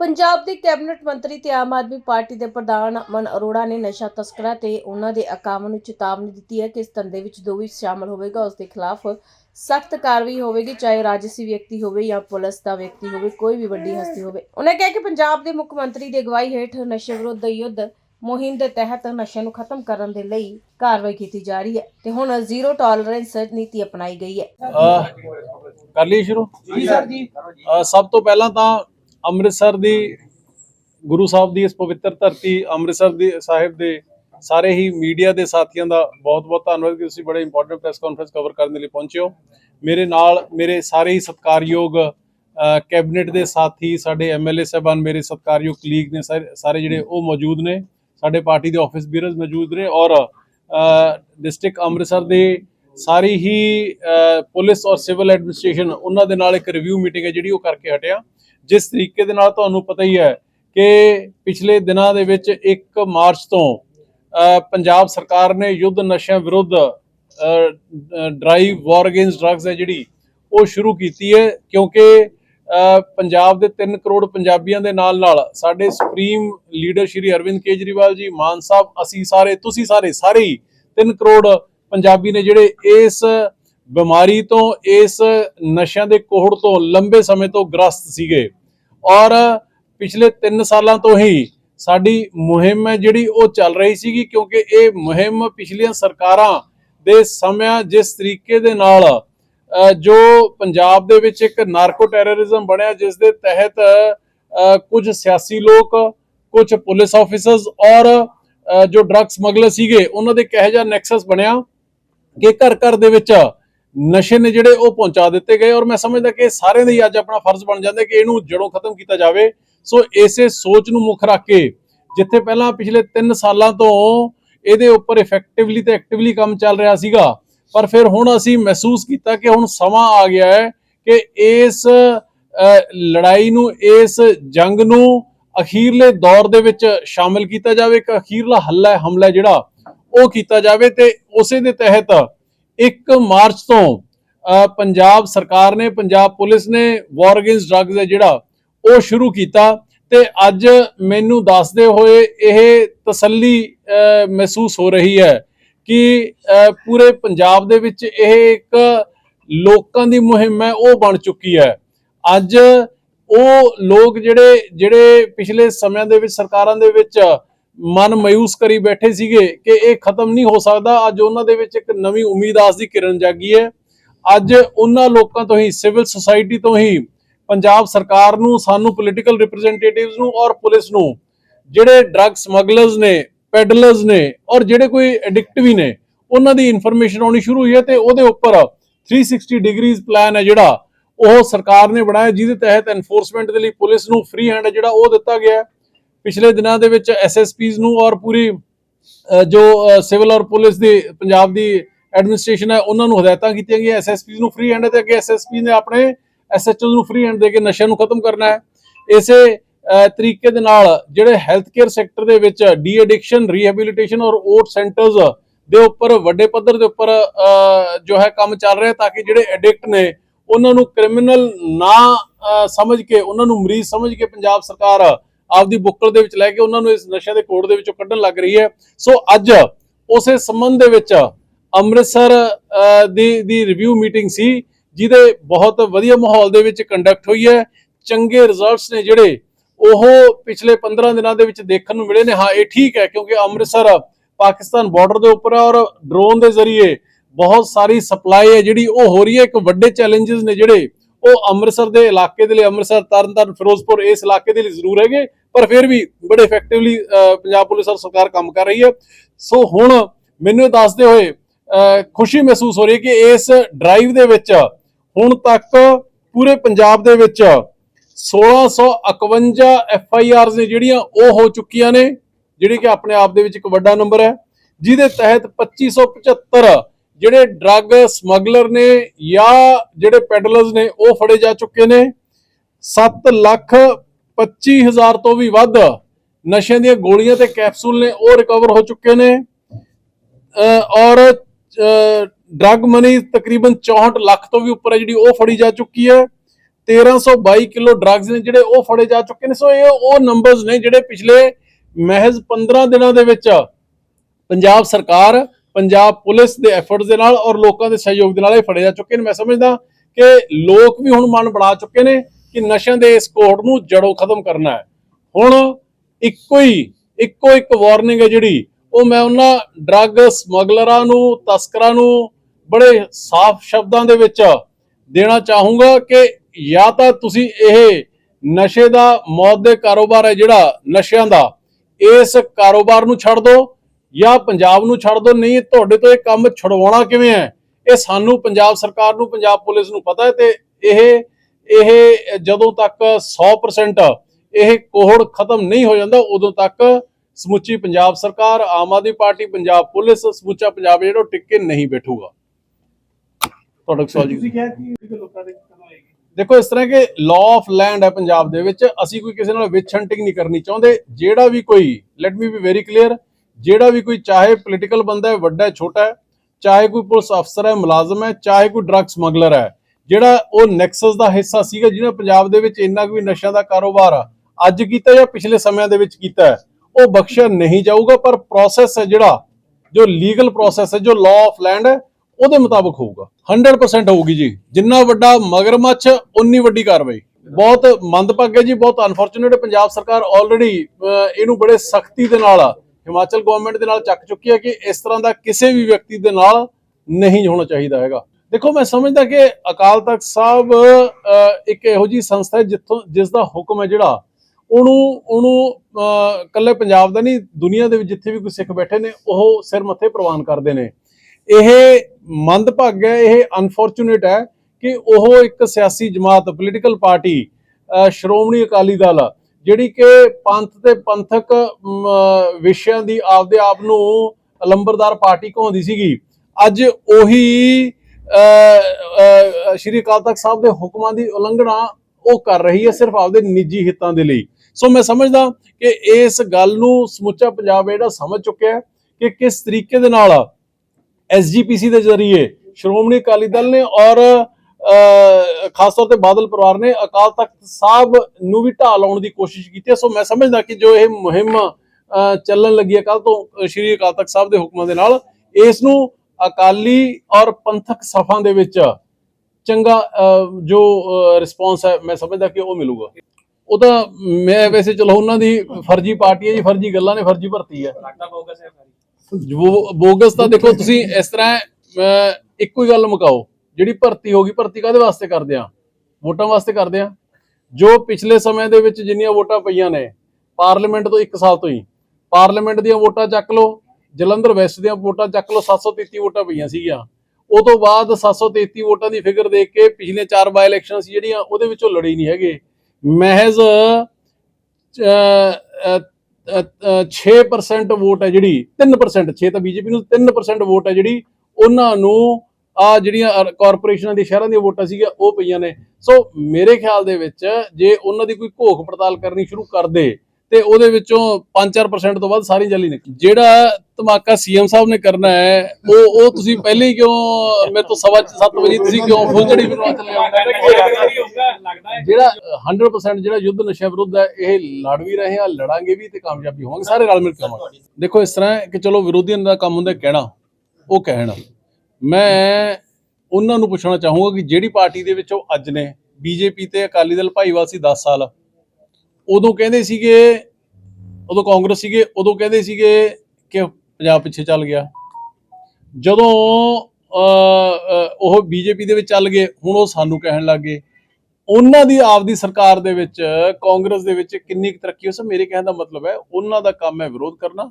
ਪੰਜਾਬ ਦੇ ਕੈਬਨਿਟ ਮੰਤਰੀ ਤੇ ਆਮ ਆਦਮੀ ਪਾਰਟੀ ਦੇ ਪ੍ਰਧਾਨ ਅਮਨ ਅਰੋੜਾ ਨੇ ਨਸ਼ਾ ਤਸਕਰਾਂ ਤੇ ਉਹਨਾਂ ਦੇ ਅਕਾਵਾਂ ਨੂੰ ਚੇਤਾਵਨੀ ਦਿੱਤੀ ਹੈ ਕਿ ਇਸ ਧੰਦੇ ਵਿੱਚ ਜੋ ਵੀ ਸ਼ਾਮਲ ਹੋਵੇਗਾ ਉਸ ਦੇ ਖਿਲਾਫ ਸਖਤ ਕਾਰਵਾਈ ਹੋਵੇਗੀ ਚਾਹੇ ਰਾਜਸੀ ਵਿਅਕਤੀ ਹੋਵੇ ਜਾਂ ਪੁਲਿਸ ਦਾ ਵਿਅਕਤੀ ਹੋਵੇ ਕੋਈ ਵੀ ਵੱਡੀ ਹਸਤੀ ਹੋਵੇ। ਉਹਨਾਂ ਕਿਹਾ ਕਿ ਪੰਜਾਬ ਦੇ ਮੁੱਖ ਮੰਤਰੀ ਦੀ ਅਗਵਾਈ ਹੇਠ ਨਸ਼ੇ ਵਿਰੁੱਧ ਯੁੱਧ ਮੁਹਿੰਮ ਦੇ ਤਹਿਤ ਨਸ਼ੇ ਨੂੰ ਖਤਮ ਕਰਨ ਦੇ ਲਈ ਕਾਰਵਾਈ ਕੀਤੀ ਜਾ ਰਹੀ ਹੈ ਤੇ ਹੁਣ ਜ਼ੀਰੋ ਟੋਲਰੈਂਸ ਨੀਤੀ ਅਪਣਾਈ ਗਈ ਹੈ। ਕਰ ਲਈ ਸ਼ੁਰੂ? ਜੀ ਸਰ ਜੀ। ਸਭ ਤੋਂ ਪਹਿਲਾਂ ਤਾਂ ਅੰਮ੍ਰਿਤਸਰ ਦੀ ਗੁਰੂ ਸਾਹਿਬ ਦੀ ਇਸ ਪਵਿੱਤਰ ਧਰਤੀ, ਅੰਮ੍ਰਿਤਸਰ ਦੀ ਸਾਹਿਬ ਦੇ ਸਾਰੇ ਹੀ ਮੀਡੀਆ ਦੇ ਸਾਥੀਆਂ ਦਾ ਬਹੁਤ-ਬਹੁਤ ਧੰਨਵਾਦ ਕਿ ਤੁਸੀਂ ਬੜੇ ਇੰਪੋਰਟੈਂਟ ਪ੍ਰੈਸ ਕਾਨਫਰੰਸ ਕਵਰ ਕਰਨ ਦੇ ਲਈ ਪਹੁੰਚੇ ਹੋ। ਮੇਰੇ ਨਾਲ ਮੇਰੇ ਸਾਰੇ ਹੀ ਸਤਿਕਾਰਯੋਗ ਕੈਬਨਿਟ ਦੇ ਸਾਥੀ, ਸਾਡੇ ਐਮਐਲਏ ਸਾਹਿਬਾਨ, ਮੇਰੇ ਸਤਿਕਾਰਯੋਗ ਕਲੀਗ ਨੇ ਸਾਰੇ ਸਾਰੇ ਜਿਹੜੇ ਉਹ ਮੌਜੂਦ ਨੇ। ਸਾਡੇ ਪਾਰਟੀ ਦੇ ਆਫਿਸ ਬੀਰਰਸ ਮੌਜੂਦ ਨੇ ਔਰ ਡਿਸਟ੍ਰਿਕਟ ਅੰਮ੍ਰਿਤਸਰ ਦੇ ਸਾਰੀ ਹੀ ਪੁਲਿਸ ਔਰ ਸਿਵਲ ਐਡਮਿਨਿਸਟ੍ਰੇਸ਼ਨ ਉਹਨਾਂ ਦੇ ਨਾਲ ਇੱਕ ਰਿਵਿਊ ਮੀਟਿੰਗ ਹੈ ਜਿਹੜੀ ਉਹ ਕਰਕੇ ਹਟਿਆ ਜਿਸ ਤਰੀਕੇ ਦੇ ਨਾਲ ਤੁਹਾਨੂੰ ਪਤਾ ਹੀ ਹੈ ਕਿ ਪਿਛਲੇ ਦਿਨਾਂ ਦੇ ਵਿੱਚ 1 ਮਾਰਚ ਤੋਂ ਪੰਜਾਬ ਸਰਕਾਰ ਨੇ ਯੁੱਧ ਨਸ਼ਿਆਂ ਵਿਰੁੱਧ ਡਰਾਈਵ ਵਾਰ ਅਗੇਂਸਟ ਡਰੱਗਸ ਹੈ ਜਿਹੜੀ, ਉਹ ਸ਼ੁਰੂ ਕੀਤੀ ਹੈ ਕਿਉਂਕਿ ਪੰਜਾਬ ਦੇ 3 ਕਰੋੜ ਪੰਜਾਬੀਆਂ ਦੇ ਨਾਲ ਨਾਲ ਸਾਡੇ ਸੁਪਰੀਮ ਲੀਡਰ ਸ਼੍ਰੀ ਅਰਵਿੰਦ ਕੇਜਰੀਵਾਲ ਜੀ, ਮਾਨ ਸਾਹਿਬ, ਅਸੀਂ ਸਾਰੇ, ਤੁਸੀਂ ਸਾਰੇ ਸਾਰੇ ਹੀ 3 ਕਰੋੜ ਪੰਜਾਬੀ ਨੇ ਜਿਹੜੇ ਇਸ ਬਿਮਾਰੀ ਤੋਂ, ਇਸ ਨਸ਼ਿਆਂ ਦੇ ਕੋਹੜ ਤੋਂ ਲੰਬੇ ਸਮੇਂ ਤੋਂ ਗ੍ਰਸਤ ਸੀਗੇ। ਔਰ ਪਿਛਲੇ 3 ਸਾਲਾਂ ਤੋਂ ਹੀ ਸਾਡੀ ਮੁਹਿੰਮ ਹੈ ਜਿਹੜੀ ਉਹ ਚੱਲ ਰਹੀ ਸੀਗੀ ਕਿਉਂਕਿ ਇਹ ਮੁਹਿੰਮ ਪਿਛਲੀਆਂ ਸਰਕਾਰਾਂ ਦੇ ਸਮਿਆਂ ਜਿਸ ਤਰੀਕੇ ਦੇ ਨਾਲ ਜੋ ਪੰਜਾਬ ਦੇ ਵਿੱਚ ਇੱਕ ਨਾਰਕੋ ਟੈਰਰਿਜ਼ਮ ਬਣਿਆ ਜਿਸ ਦੇ ਤਹਿਤ ਅ, ਕੁਝ ਸਿਆਸੀ ਲੋਕ ਕੁਝ ਪੁਲਿਸ ਆਫੀਸਰਸ ਔਰ ਜੋ ਡਰੱਗ ਸਮਗਲਰ ਸੀਗੇ ਉਹਨਾਂ ਦੇ ਕਿਹੋ ਜਿਹਾ ਨੈਕਸਸ ਬਣਿਆ ਕਿ ਘਰ ਘਰ ਦੇ ਵਿੱਚ ਨਸ਼ੇ ਨੇ ਜਿਹੜੇ ਉਹ ਪਹੁੰਚਾ ਦਿੱਤੇ ਗਏ ਔਰ ਮੈਂ ਸਮਝਦਾ ਕਿ ਸਾਰਿਆਂ ਦਾ ਹੀ ਅੱਜ ਆਪਣਾ ਫਰਜ਼ ਬਣ ਜਾਂਦਾ ਕਿ ਇਹਨੂੰ ਜੜੋਂ ਖਤਮ ਕੀਤਾ ਜਾਵੇ। ਸੋ ਇਸੇ ਸੋਚ ਨੂੰ ਮੁੱਖ ਰੱਖ ਕੇ ਜਿੱਥੇ ਪਹਿਲਾਂ ਪਿਛਲੇ 3 ਸਾਲਾਂ ਤੋਂ ਇਹਦੇ ਉੱਪਰ ਇਫੈਕਟਿਵਲੀ ਤੇ ਐਕਟਿਵਲੀ ਕੰਮ ਚੱਲ ਰਿਹਾ ਸੀਗਾ, ਪਰ ਫਿਰ ਹੁਣ ਅਸੀਂ ਮਹਿਸੂਸ ਕੀਤਾ ਕਿ ਹੁਣ ਸਮਾਂ ਆ ਗਿਆ ਹੈ ਕਿ ਇਸ ਲੜਾਈ ਨੂੰ, ਇਸ ਜੰਗ ਨੂੰ ਅਖੀਰਲੇ ਦੌਰ ਦੇ ਵਿੱਚ ਸ਼ਾਮਿਲ ਕੀਤਾ ਜਾਵੇ। ਇੱਕ ਅਖੀਰਲਾ ਹੱਲਾ ਹਮਲਾ ਜਿਹੜਾ, ਉਹ ਕੀਤਾ ਜਾਵੇ ਤੇ ਉਸੇ ਦੇ ਤਹਿਤ 1 ਮਾਰਚ ਤੋਂ ਪੰਜਾਬ ਸਰਕਾਰ ਨੇ ਪੰਜਾਬ ਪੁਲਿਸ ਨੇ ਵਾਰ ਅਗੇਂਸਟ ਡਰੱਗਸ ਹੈ ਜਿਹੜਾ ਉਹ ਸ਼ੁਰੂ ਕੀਤਾ ਤੇ ਅੱਜ ਮੈਨੂੰ ਦੱਸਦੇ ਹੋਏ ਇਹ ਤਸੱਲੀ ਅ, ਮਹਿਸੂਸ ਹੋ ਰਹੀ ਹੈ ਕਿ ਪੂਰੇ ਪੰਜਾਬ ਦੇ ਵਿੱਚ ਇਹ ਇੱਕ ਲੋਕਾਂ ਦੀ ਮੁਹਿੰਮ ਹੈ ਉਹ ਬਣ ਚੁੱਕੀ ਹੈ। ਅੱਜ ਉਹ ਲੋਕ ਜਿਹੜੇ ਜਿਹੜੇ ਪਿਛਲੇ ਸਮਿਆਂ ਦੇ ਵਿੱਚ ਸਰਕਾਰਾਂ ਦੇ ਵਿੱਚ ਮਨ ਮਾਯੂਸ ਕਰੀ ਬੈਠੇ ਸੀਗੇ ਕਿ ਇਹ ਖਤਮ ਨਹੀਂ ਹੋ ਸਕਦਾ ਅੱਜ ਉਹਨਾਂ ਦੇ ਵਿੱਚ ਇੱਕ ਨਵੀਂ ਉਮੀਦ ਆਸ ਦੀ ਕਿਰਨ ਜਾਗੀ ਹੈ ਅੱਜ ਉਹਨਾਂ ਲੋਕਾਂ ਤੋਂ ਹੀ, ਸਿਵਲ ਸੁਸਾਇਟੀ ਤੋਂ ਹੀ, ਪੰਜਾਬ ਸਰਕਾਰ ਨੂੰ, ਸਾਨੂੰ ਪੋਲੀਟੀਕਲ ਰਿਪਰੈਜ਼ੈਂਟੇਟਿਵਸ ਨੂੰ ਔਰ ਪੁਲਿਸ ਨੂੰ, ਜਿਹੜੇ ਡਰੱਗ ਸਮਗਲਰਸ ਨੇ ਪੈਡਲਰਸ ਨੇ ਔਰ ਜਿਹੜੇ ਕੋਈ ਐਡਿਕਟ ਵੀ ਨੇ, ਉਹਨਾਂ ਦੀ ਇਨਫੋਰਮੇਸ਼ਨ ਆਉਣੀ ਸ਼ੁਰੂ ਹੋਈ ਹੈ ਤੇ ਉਹਦੇ ਉੱਪਰ 360 ਡਿਗਰੀਜ਼ ਪਲਾਨ ਹੈ ਜਿਹੜਾ, ਉਹ ਸਰਕਾਰ ਨੇ ਬਣਾਇਆ, ਜਿਹਦੇ ਤਹਿਤ ਐਨਫੋਰਸਮੈਂਟ ਦੇ ਲਈ ਪੁਲਿਸ ਨੂੰ ਫ੍ਰੀ ਹੈਂਡ ਜਿਹੜਾ ਉਹ ਦਿੱਤਾ ਗਿਆ ਹੈ। ਪਿਛਲੇ ਦਿਨਾਂ ਦੇ ਵਿੱਚ ਐਸਐਸਪੀਜ਼ ਨੂੰ ਔਰ ਪੂਰੀ ਜੋ ਸਿਵਲ ਔਰ ਪੁਲਿਸ ਦੀ, ਪੰਜਾਬ ਦੀ ਐਡਮਿਨਿਸਟ੍ਰੇਸ਼ਨ ਹੈ, ਉਹਨਾਂ ਨੂੰ ਹਦਾਇਤਾਂ ਕੀਤੀਆਂ ਗਈਆਂ। ਐਸਐਸਪੀਜ਼ ਨੂੰ ਫ੍ਰੀ ਹੈਂਡ ਤੇ ਅੱਗੇ ਐਸਐਸਪੀ ਨੇ ਆਪਣੇ ਐਸਐਚਓ ਨੂੰ ਫ੍ਰੀ ਹੈਂਡ ਦੇ ਕੇ ਨਸ਼ਿਆਂ ਨੂੰ ਖਤਮ ਕਰਨਾ ਹੈ। ਇਸੇ ਤਰੀਕੇ ਦੇ ਨਾਲ ਜਿਹੜੇ ਹੈਲਥ ਕੇਅਰ ਸੈਕਟਰ ਦੇ ਵਿੱਚ ਡੀ ਐਡਿਕਸ਼ਨ ਰੀਹੈਬਿਲਿਟੇਸ਼ਨ ਔਰ ਓਟ ਸੈਂਟਰਸ ਦੇ ਉੱਪਰ, ਵੱਡੇ ਪੱਧਰ ਦੇ ਉੱਪਰ ਜੋ ਹੈ ਕੰਮ ਚੱਲ ਰਿਹਾ ਤਾਂ ਕਿ ਜਿਹੜੇ ਐਡਿਕਟ ਨੇ, ਉਹਨਾਂ ਨੂੰ ਕ੍ਰਿਮੀਨਲ ਨਾ ਸਮਝ ਕੇ, ਉਹਨਾਂ ਨੂੰ ਮਰੀਜ਼ ਸਮਝ ਕੇ ਪੰਜਾਬ ਸਰਕਾਰ ਆਪਦੀ ਬੁੱਕਲ ਦੇ ਵਿੱਚ ਲੈ ਕੇ ਉਹਨਾਂ ਨੂੰ ਇਸ ਨਸ਼ੇ ਦੇ ਕੋੜ ਦੇ ਵਿੱਚੋਂ ਕੱਢਣ ਲੱਗ ਰਹੀ ਹੈ। ਸੋ ਅੱਜ ਉਸੇ ਸੰਬੰਧ ਦੇ ਵਿੱਚ ਅੰਮ੍ਰਿਤਸਰ ਦੀ ਦੀ ਰਿਵਿਊ ਮੀਟਿੰਗ ਸੀ, ਜਿਹਦੇ ਬਹੁਤ ਵਧੀਆ ਮਾਹੌਲ ਦੇ ਵਿੱਚ ਕੰਡਕਟ ਹੋਈ ਹੈ। ਚੰਗੇ ਰਿਜ਼ਲਟਸ ਨੇ ਜਿਹੜੇ, ਉਹ ਪਿਛਲੇ 15 ਦਿਨਾਂ ਦੇ ਵਿੱਚ ਦੇਖਣ ਨੂੰ ਮਿਲੇ ਨੇ। ਹਾਂ, ਇਹ ਠੀਕ ਹੈ, ਕਿਉਂਕਿ ਅੰਮ੍ਰਿਤਸਰ ਪਾਕਿਸਤਾਨ ਬਾਰਡਰ ਦੇ ਉੱਪਰ ਹੈ ਔਰ ਡਰੋਨ ਦੇ ਜ਼ਰੀਏ ਬਹੁਤ ਸਾਰੀ ਸਪਲਾਈ ਹੈ ਜਿਹੜੀ ਉਹ ਹੋ ਰਹੀ ਹੈ। ਇੱਕ ਵੱਡੇ ਚੈਲੰਜਸ ਨੇ ਜਿਹੜੇ ਉਹ ਅੰਮ੍ਰਿਤਸਰ ਦੇ ਇਲਾਕੇ ਦੇ ਲਈ, ਅੰਮ੍ਰਿਤਸਰ ਤਰਨਤਾਰਨ ਫਿਰੋਜ਼ਪੁਰ ਇਸ ਇਲਾਕੇ ਦੇ ਲਈ ਜ਼ਰੂਰ ਹੈਗੇ, ਪਰ ਫਿਰ ਵੀ ਬੜੇ ਇਫੈਕਟਿਵਲੀ ਪੰਜਾਬ ਪੁਲਿਸ ਔਰ ਸਰਕਾਰ ਕੰਮ ਕਰ ਰਹੀ ਹੈ। ਸੋ ਹੁਣ ਮੈਨੂੰ ਦੱਸਦੇ ਹੋਏ ਖੁਸ਼ੀ ਮਹਿਸੂਸ ਹੋ ਰਹੀ ਹੈ ਕਿ ਇਸ ਡਰਾਈਵ ਦੇ ਵਿੱਚ ਹੁਣ ਤੱਕ ਪੂਰੇ ਪੰਜਾਬ ਦੇ ਵਿੱਚ 1651 ਐਫ ਆਈ ਆਰਸ ਨੇ ਜਿਹੜੀਆਂ ਉਹ ਹੋ ਚੁੱਕੀਆਂ ਨੇ, ਜਿਹੜੀ ਕਿ ਆਪਣੇ ਆਪ ਦੇ ਵਿੱਚ ਇੱਕ ਵੱਡਾ ਨੰਬਰ ਹੈ, ਜਿਹਦੇ ਤਹਿਤ 2575 ਜਿਹੜੇ ਡਰੱਗ ਸਮਗਲਰ ਨੇ ਜਾਂ ਜਿਹੜੇ ਪੈਡਲਰਸ ਨੇ, ਉਹ ਫੜੇ ਜਾ ਚੁੱਕੇ ਨੇ। 7 ਲੱਖ 25 ਤੋਂ ਵੀ ਵੱਧ ਨਸ਼ਿਆਂ ਦੀਆਂ ਗੋਲੀਆਂ ਤੇ ਕੈਪਸੂਲ ਨੇ, ਉਹ ਰਿਕਵਰ ਹੋ ਚੁੱਕੇ ਨੇ। ਔਰ ਡਰੱਗ ਮਨੀ ਤਕਰੀਬਨ 64 ਲੱਖ ਤੋਂ ਵੀ ਉੱਪਰ ਹੈ, ਜਿਹੜੀ ਉਹ ਫੜੀ ਜਾ ਚੁੱਕੀ ਹੈ। 1322 ਕਿਲੋ ਡਰੱਗਸ ਨੇ, ਜਿਹੜੇ ਉਹ ਫੜੇ ਜਾ ਚੁੱਕੇ ਨੇ। ਸੋ ਇਹ ਉਹ ਨੰਬਰਸ ਨੇ ਜਿਹੜੇ ਪਿਛਲੇ ਮਹਿਜ਼ 15 ਦਿਨਾਂ ਦੇ ਵਿੱਚ ਪੰਜਾਬ ਸਰਕਾਰ ਪੰਜਾਬ ਪੁਲਿਸ ਦੇ ਐਫਰਟਸ ਦੇ ਨਾਲ ਔਰ ਲੋਕਾਂ ਦੇ ਸਹਿਯੋਗ ਦੇ ਨਾਲ ਇਹ ਫੜੇ ਜਾ ਚੁੱਕੇ ਨੇ ਮੈਂ ਸਮਝਦਾ ਕਿ ਲੋਕ ਵੀ ਹੁਣ ਮਨ ਬਣਾ ਚੁੱਕੇ ਨੇ ਕਿ ਨਸ਼ਿਆਂ ਦੇ ਇਸ ਕੋਹੜ ਨੂੰ ਜੜੋਂ ਖਤਮ ਕਰਨਾ ਹੈ। ਹੁਣ ਇੱਕੋ ਹੀ, ਇੱਕੋ ਇੱਕ ਵਾਰਨਿੰਗ ਹੈ ਜਿਹੜੀ, ਉਹ ਮੈਂ ਉਹਨਾਂ ਡਰੱਗ ਸਮਗਲਰਾਂ ਨੂੰ, ਤਸਕਰਾਂ ਨੂੰ ਬੜੇ ਸਾਫ਼ ਸ਼ਬਦਾਂ ਦੇ ਵਿੱਚ ਦੇਣਾ ਚਾਹੂੰਗਾ ਕਿ ਜਾਂ ਤਾਂ ਤੁਸੀਂ ਇਹ ਨਸ਼ੇ ਦਾ ਮੌਤ ਦੇ ਕਾਰੋਬਾਰ ਹੈ ਜਿਹੜਾ ਨਸ਼ਿਆਂ ਦਾ, ਇਸ ਕਾਰੋਬਾਰ ਨੂੰ ਛੱਡ ਦਿਓ ਜਾਂ ਪੰਜਾਬ ਨੂੰ ਛੱਡ ਦਿਓ ਨਹੀਂ ਤੁਹਾਡੇ ਤੋਂ ਇਹ ਕੰਮ ਛੁਡਵਾਉਣਾ ਕਿਵੇਂ ਹੈ? ਇਹ ਸਾਨੂੰ ਪੰਜਾਬ ਸਰਕਾਰ ਨੂੰ ਪੰਜਾਬ ਪੁਲਿਸ ਨੂੰ ਪਤਾ ਹੈ ਤੇ ਇਹ ਇਹ ਜਦੋਂ ਤੱਕ 100% ਇਹ ਕੋਹੜ ਖਤਮ ਨਹੀਂ ਹੋ ਜਾਂਦਾ ਉਦੋਂ ਤੱਕ ਸਮੁੱਚੀ ਪੰਜਾਬ ਸਰਕਾਰ ਆਮ ਆਦਮੀ ਪਾਰਟੀ ਪੰਜਾਬ ਪੁਲਿਸ ਸਮੁੱਚਾ ਪੰਜਾਬ ਜਿਹੜਾ ਟਿਕ ਨਹੀਂ ਬੈਠੂਗਾ। ਤੁਹਾਡਾ ਸਵਾਲ ਜੀ। ਤੁਸੀਂ ਕਿਹਾ ਕਿ ਲੋਕਾਂ ਦੇ ਕਦੋਂ ਆਏਗੀ। ਦੇਖੋ ਇਸ ਤਰ੍ਹਾਂ ਕਿ ਲਾਅ ਆਫ ਲੈਂਡ ਹੈ ਪੰਜਾਬ ਦੇ ਵਿੱਚ ਅਸੀਂ ਕੋਈ ਕਿਸੇ ਨਾਲ ਵਿਚ ਹੰਟਿੰਗ ਨਹੀਂ ਕਰਨੀ ਚਾਹੁੰਦੇ। ਜਿਹੜਾ ਵੀ ਕੋਈ let me be very clear ਜਿਹੜਾ ਵੀ ਕੋਈ, ਚਾਹੇ ਪੋਲੀਟੀਕਲ ਬੰਦਾ ਹੈ, ਵੱਡਾ ਹੈ, ਛੋਟਾ ਹੈ, ਚਾਹੇ ਕੋਈ ਪੁਲਿਸ ਅਫਸਰ ਹੈ, ਮੁਲਾਜ਼ਮ ਹੈ, ਚਾਹੇ ਕੋਈ ਡਰੱਗ ਸਮਗਲਰ ਹੈ, ਜਿਹੜਾ ਉਹ ਨੈਕਸਸ ਦਾ ਹਿੱਸਾ ਸੀਗਾ, ਜਿਹਨੇ ਪੰਜਾਬ ਦੇ ਵਿੱਚ ਇੰਨਾ ਕੁ ਵੀ ਦਾ ਕਾਰੋਬਾਰ ਅੱਜ ਕੀਤਾ ਜਾਂ ਪਿਛਲੇ ਸਮਿਆਂ ਦੇ ਵਿੱਚ ਕੀਤਾ ਉਹ ਬਖਸ਼ਿਆ ਨਹੀਂ ਜਾਊਗਾ, ਪਰ ਪ੍ਰੋਸੈਸ ਹੈ ਜਿਹੜਾ, ਜੋ ਲੀਗਲ ਪ੍ਰੋਸੈਸ ਹੈ, ਜੋ ਲਾਅ ਆਫ ਲੈਂਡ ਹੈ, ਉਹਦੇ ਮੁਤਾਬਕ ਹੋਊਗਾ। 100% ਹੋਊਗੀ ਜੀ। ਜਿੰਨਾ ਵੱਡਾ ਮਗਰਮੱਛ ਉਨੀ ਵੱਡੀ ਕਾਰਵਾਈ। ਬਹੁਤ ਮੰਦਭਾਗਾ ਜੀ, ਬਹੁਤ ਅਨਫੋਰਚੂਨੇਟ ਪੰਜਾਬ ਸਰਕਾਰ ਆਲਰੇਡੀ ਇਹਨੂੰ ਬੜੇ ਸਖਤੀ ਦੇ ਨਾਲ ਹਿਮਾਚਲ ਗਵਰਨਮੈਂਟ ਦੇ ਨਾਲ ਚੱਕ ਚੁੱਕੀ ਹੈ ਕਿ ਇਸ ਤਰ੍ਹਾਂ ਦਾ ਕਿਸੇ ਵੀ ਵਿਅਕਤੀ ਦੇ ਨਾਲ ਨਹੀਂ ਹੋਣਾ ਚਾਹੀਦਾ ਹੈਗਾ। ਦੇਖੋ ਮੈਂ ਸਮਝਦਾ ਕਿ ਅਕਾਲ ਤਖਤ ਸਾਹਿਬ ਇੱਕ ਇਹੋ ਜੀ ਸੰਸਥਾ ਹੈ ਜਿੱਥੋਂ ਜਿਸ ਦਾ ਹੁਕਮ ਹੈ ਜਿਹੜਾ ਉਹਨੂੰ ਉਹਨੂੰ ਅਹ, ਇਕੱਲੇ ਪੰਜਾਬ ਦਾ ਨਹੀਂ ਦੁਨੀਆ ਦੇ ਵਿੱਚ ਜਿੱਥੇ ਵੀ ਕੋਈ ਸਿੱਖ ਬੈਠੇ ਨੇ ਉਹ ਸਿਰ ਮੱਥੇ ਪ੍ਰਵਾਨ ਕਰਦੇ ਨੇ। ਇਹ ਮੰਦਭਾਗ ਹੈ ਇਹ ਅਨਫੋਰਚੂਨੇਟ ਹੈ ਕਿ ਉਹ ਇੱਕ ਸਿਆਸੀ ਜਮਾਤ ਪੋਲੀਟੀਕਲ ਪਾਰਟੀ ਸ਼੍ਰੋਮਣੀ ਅਕਾਲੀ ਦਲ ਜਿਹੜੀ ਕਿ ਪੰਥ ਤੇ ਪੰਥਕ ਵਿਸ਼ਿਆਂ ਦੀ ਆਪਦੇ ਆਪ ਨੂੰ ਲੰਬਰਦਾਰ ਪਾਰਟੀ ਕਹਾਉਂਦੀ ਸੀਗੀ। ਅੱਜ ਉਹੀ ਸ਼੍ਰੀ ਅਕਾਲ ਤਖਤ ਸਾਹਿਬ ਦੇ ਹੁਕਮਾਂ ਦੀ ਉਲੰਘਣਾ ਉਹ ਕਰ ਰਹੀ ਹੈ ਸਿਰਫ ਆਪਦੇ ਨਿੱਜੀ ਹਿੱਤਾਂ ਦੇ ਲਈ। ਸੋ ਮੈਂ ਸਮਝਦਾ ਕਿ ਇਸ ਗੱਲ ਨੂੰ ਸਮੁੱਚਾ ਪੰਜਾਬ ਜਿਹੜਾ ਸਮਝ ਚੁੱਕਿਆ ਕਿ ਕਿਸ ਤਰੀਕੇ ਦੇ ਨਾਲ ਐਸਜੀਪੀਸੀ ਦੇ ਜ਼ਰੀਏ ਸ਼੍ਰੋਮਣੀ ਅਕਾਲੀ ਦਲ ਨੇ ਔਰ ਖਾਸ ਤੌਰ ਤੇ ਬਾਦਲ ਪਰਿਵਾਰ ਨੇ ਅਕਾਲ ਤਖਤ ਸਾਹਿਬ ਨੂੰ ਵੀ ਢਾਹ ਲਾਉਣ ਦੀ ਕੋਸ਼ਿਸ਼ ਕੀਤੀ ਸੋ ਮੈਂ ਸਮਝਦਾ ਕਿ ਜੋ ਇਹ ਮੁਹਿੰਮ ਚੱਲਣ ਲੱਗੀ ਹੈ ਕੱਲ ਤੋਂ ਸ਼੍ਰੀ ਅਕਾਲ ਤਖਤ ਸਾਹਿਬ ਦੇ ਹੁਕਮਾਂ ਦੇ ਨਾਲ ਇਸ ਨੂੰ ਅਕਾਲੀ ਔਰ ਪੰਥਕ ਸਫਾਂ ਦੇ ਵਿੱਚ ਚੰਗਾ ਜੋ ਰਿਸਪੌਂਸ ਹੈ ਮੈਂ ਸਮਝਦਾ ਕਿ ਉਹ ਮਿਲੂਗਾ। ਉਹ ਤਾਂ ਮੈਂ ਵੈਸੇ ਚਲੋ ਉਹਨਾਂ ਦੀ ਫਰਜ਼ੀ ਪਾਰਟੀ ਹੈ ਜੀ ਫਰਜ਼ੀ ਗੱਲਾਂ ਨੇ ਫਰਜ਼ੀ ਭਰਤੀ ਹੈ। ਬੋਗਸ ਹੈ ਬੋਗਸ ਤਾਂ ਦੇਖੋ ਤੁਸੀਂ ਇਸ ਤਰ੍ਹਾਂ ਇੱਕੋ ਹੀ ਗੱਲ ਮੁਕਾਓ। ਜਿਹੜੀ ਭਰਤੀ ਹੋਗੀ ਭਰਤੀ ਕਾਦੇ ਵਾਸਤੇ ਕਰਦੇ ਆ? ਵੋਟਾਂ ਵਾਸਤੇ ਕਰਦੇ ਆ। ਜੋ ਪਿਛਲੇ ਸਮੇਂ ਦੇ ਵਿੱਚ ਜਿੰਨੀਆਂ ਵੋਟਾਂ ਪਈਆਂ ਨੇ ਪਾਰਲੀਮੈਂਟ ਤੋਂ 1 ਸਾਲ ਤੋਂ ਹੀ ਪਾਰਲੀਮੈਂਟ ਦੀਆਂ ਵੋਟਾਂ ਚੱਕ ਲਓ ਜਲੰਧਰ ਵੈਸਟ ਦੀਆਂ ਵੋਟਾਂ ਚੱਕ ਲਓ 733 ਵੋਟਾਂ ਪਈਆਂ ਸੀਗੀਆਂ। ਉਹ ਤੋਂ ਬਾਅਦ 733 ਵੋਟਾਂ ਦੀ ਫਿਗਰ ਦੇਖ ਕੇ ਪਿਛਲੇ ਚਾਰ ਬਾਈ ਇਲੈਕਸ਼ਨ ਸੀ ਜਿਹੜੀਆਂ ਉਹਦੇ ਵਿੱਚੋਂ ਲੜੇ ਨਹੀਂ ਹੈਗੇ। ਮਹਿਜ਼ ਅਹ, ਅਹ, 6% ਵੋਟ ਹੈ ਜਿਹੜੀ 3% 6 ਤਾਂ ਬੀਜੇਪੀ ਨੂੰ 3% ਵੋਟ ਹੈ ਜਿਹੜੀ ਉਹਨਾਂ ਨੂੰ ਆ ਜਿਹੜੀਆਂ ਕਾਰਪੋਰੇਸ਼ਨਾਂ ਦੀ ਸ਼ਹਿਰਾਂ ਦੀਆਂ ਵੋਟਾਂ ਸੀਗੀਆਂ, ਉਹ ਪਈਆਂ ਨੇ। ਸੋ ਮੇਰੇ ਖਿਆਲ ਦੇ ਵਿੱਚ ਜੇ ਉਹਨਾਂ ਦੀ ਕੋਈ ਘੋਖ ਪੜਤਾਲ ਕਰਨੀ ਸ਼ੁਰੂ ਕਰ ਤੇ ਉਹਦੇ ਵਿੱਚੋਂ 5-4% ਤੋਂ ਵੱਧ ਸਾਰੀ ਜਾਲੀ ਨਿਕਲ। ਜਿਹੜਾ ਧਮਾਕਾ ਸੀਐਮ ਸਾਹਿਬ ਨੇ ਕਰਨਾ ਹੈ, ਉਹ ਉਹ ਤੁਸੀਂ ਪਹਿਲੇ ਹੀ ਕਿਉਂ, ਮੇਰੇ ਤੋਂ ਸਵਾ 7 ਵਜੇ ਤੁਸੀਂ ਕਿਉਂ ਫੁੱਲਝੜੀ ਫਿਰਵਾ ਚੱਲੇ ਹੋ? ਜਿਹੜਾ 100% ਜਿਹੜਾ ਯੁੱਧ ਨਸ਼ਾ ਵਿਰੁੱਧ ਹੈ, ਇਹ ਲੜ ਵੀ ਰਹੇ ਆ, ਲੜਾਂਗੇ ਵੀ ਤੇ ਕਾਮਯਾਬੀ ਹੋਵਾਂਗੇ, ਸਾਰੇ ਰਲ ਮਿਲ ਕੇ ਹੋਵਾਂਗੇ। ਦੇਖੋ, ਇਸ ਤਰ੍ਹਾਂ ਕਿ ਚਲੋ ਵਿਰੋਧੀਆਂ ਦਾ ਕੰਮ ਹੁੰਦਾ ਕਹਿਣਾ, ਉਹ ਕਹਿਣ। ਮੈਂ ਉਹਨਾਂ ਨੂੰ ਪੁੱਛਣਾ ਚਾਹੂੰਗਾ ਕਿ ਜਿਹੜੀ ਪਾਰਟੀ ਦੇ ਵਿੱਚ ਉਹ ਅੱਜ ਨੇ ਬੀਜੇਪੀ ਤੇ ਅਕਾਲੀ ਦਲ ਭਾਈਵਾਲ ਸੀ 10 ਸਾਲ। ਉਦੋਂ ਕਹਿੰਦੇ ਸੀਗੇ ਉਦੋਂ ਕਾਂਗਰਸ ਸੀਗੇ ਉਦੋਂ ਕਹਿੰਦੇ ਸੀਗੇ ਕਿ ਪੰਜਾਬ ਪਿੱਛੇ ਚੱਲ ਗਿਆ। ਜਦੋਂ ਅਹ, ਅਹ, ਉਹ ਬੀਜੇਪੀ ਦੇ ਵਿੱਚ ਚੱਲ ਗਏ ਹੁਣ ਉਹ ਸਾਨੂੰ ਕਹਿਣ ਲੱਗ ਗਏ। ਉਹਨਾਂ ਦੀ ਆਪਦੀ ਸਰਕਾਰ ਦੇ ਵਿੱਚ ਕਾਂਗਰਸ ਦੇ ਵਿੱਚ ਕਿੰਨੀ ਕੁ ਤਰੱਕੀ ਹੋ ਮੇਰੇ ਕਹਿਣ ਦਾ ਮਤਲਬ ਹੈ ਉਹਨਾਂ ਦਾ ਕੰਮ ਹੈ ਵਿਰੋਧ ਕਰਨਾ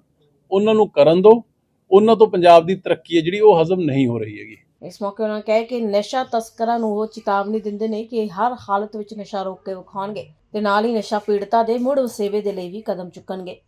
ਉਹਨਾਂ ਨੂੰ ਕਰਨ ਦਿਓ। ਉਹਨਾਂ ਤੋਂ ਪੰਜਾਬ ਦੀ ਤਰੱਕੀ ਹੈ, ਜਿਹੜੀ ਉਹ ਹਜ਼ਮ ਨਹੀਂ ਹੋ ਰਹੀ ਹੈਗੀ। ਇਸ ਮੌਕੇ ਉਹਨਾਂ ਕਹੇ ਕਿ ਨਸ਼ਾ ਤਸਕਰਾਂ ਨੂੰ ਉਹ ਚੇਤਾਵਨੀ ਦਿੰਦੇ ਨੇ ਕਿ ਹਰ ਹਾਲਤ ਵਿੱਚ ਨਸ਼ਾ ਰੋਕ ਕੇ ਵਿਖਾਉਣਗੇ ਤੇ ਨਾਲ ਹੀ ਨਸ਼ਾ ਪੀੜਤਾਂ ਦੇ ਮੁੜ ਵਸੇਵੇ ਦੇ ਲਈ ਵੀ ਕਦਮ ਚੁੱਕਣਗੇ।